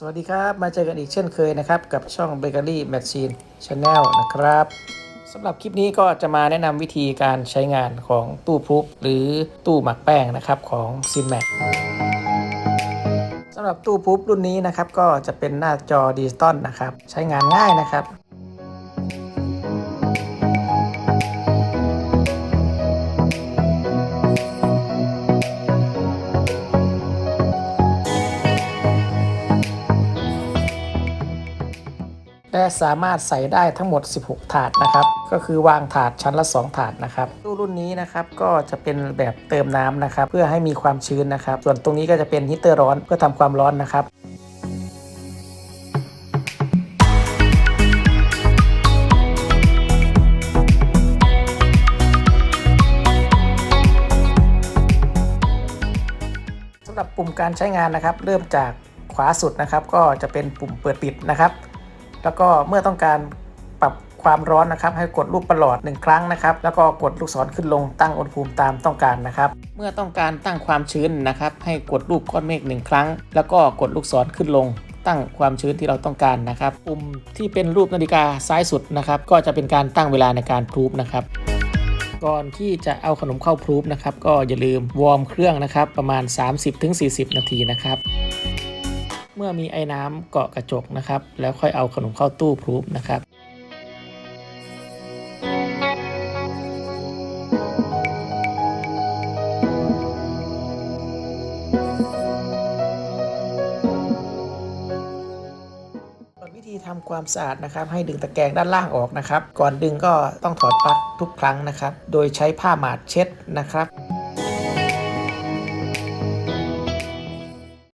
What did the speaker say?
สวัสดีครับ มาเจอกันอีกเช่นเคยนะครับ กับช่อง Bakery Machine Channel นะครับสำหรับคลิปนี้ก็จะมาแนะนำวิธีการใช้งานของตู้พรุบหรือตู้หมักแป้งนะครับของ s i n m a x สำหรับตู้พรุบรุ่นนี้นะครับก็จะเป็นหน้าจอดิจิตอลนะครับ ใช้งานง่ายนะครับ และสามารถใส่ได้ทั้งหมด 16 ถาดนะครับ ก็คือวางถาดชั้นละ 2 ถาดนะครับตู้รุ่นนี้นะครับก็จะเป็นแบบเติมน้ำนะครับ เพื่อให้มีความชื้นนะครับ ส่วนตรงนี้ก็จะเป็นฮีตเตอร์ร้อนเพื่อทำความร้อนนะครับสำหรับปุ่มการใช้งานนะครับ เริ่มจากขวาสุดนะครับ ก็จะเป็นปุ่มเปิดปิดนะครับ แล้วก็เมื่อต้องการปรับความร้อนนะครับ ให้กดลูกประหลอด 1 ครั้งนะครับ แล้วก็กดลูกศรขึ้นลงตั้งอุณหภูมิตามต้องการนะครับ เมื่อต้องการตั้งความชื้นนะครับ ให้กดรูปก้อนเมฆหนึ่งครั้ง แล้วก็กดลูกศรขึ้นลง ตั้งความชื้นที่เราต้องการนะครับ ปุ่มที่เป็นรูปนาฬิกาซ้ายสุดนะครับ ก็จะเป็นการตั้งเวลาในการพรูฟนะครับก่อนที่จะเอาขนมเข้าพรูฟนะครับ ก็อย่าลืมวอร์มเครื่องนะครับ ประมาณ 30-40 นาทีนะครับ เมื่อมีไอ้น้ำเกาะกระจกนะครับ แล้วค่อยเอาขนมเข้าตู้พรูฟนะครับก่อนวิธีทำความสะอาดนะครับ ให้ดึงตะแกรงด้านล่างออกนะครับ ก่อนดึงก็ต้องถอดปลั๊กทุกครั้งนะครับ โดยใช้ผ้าหมาดเช็ดนะครับ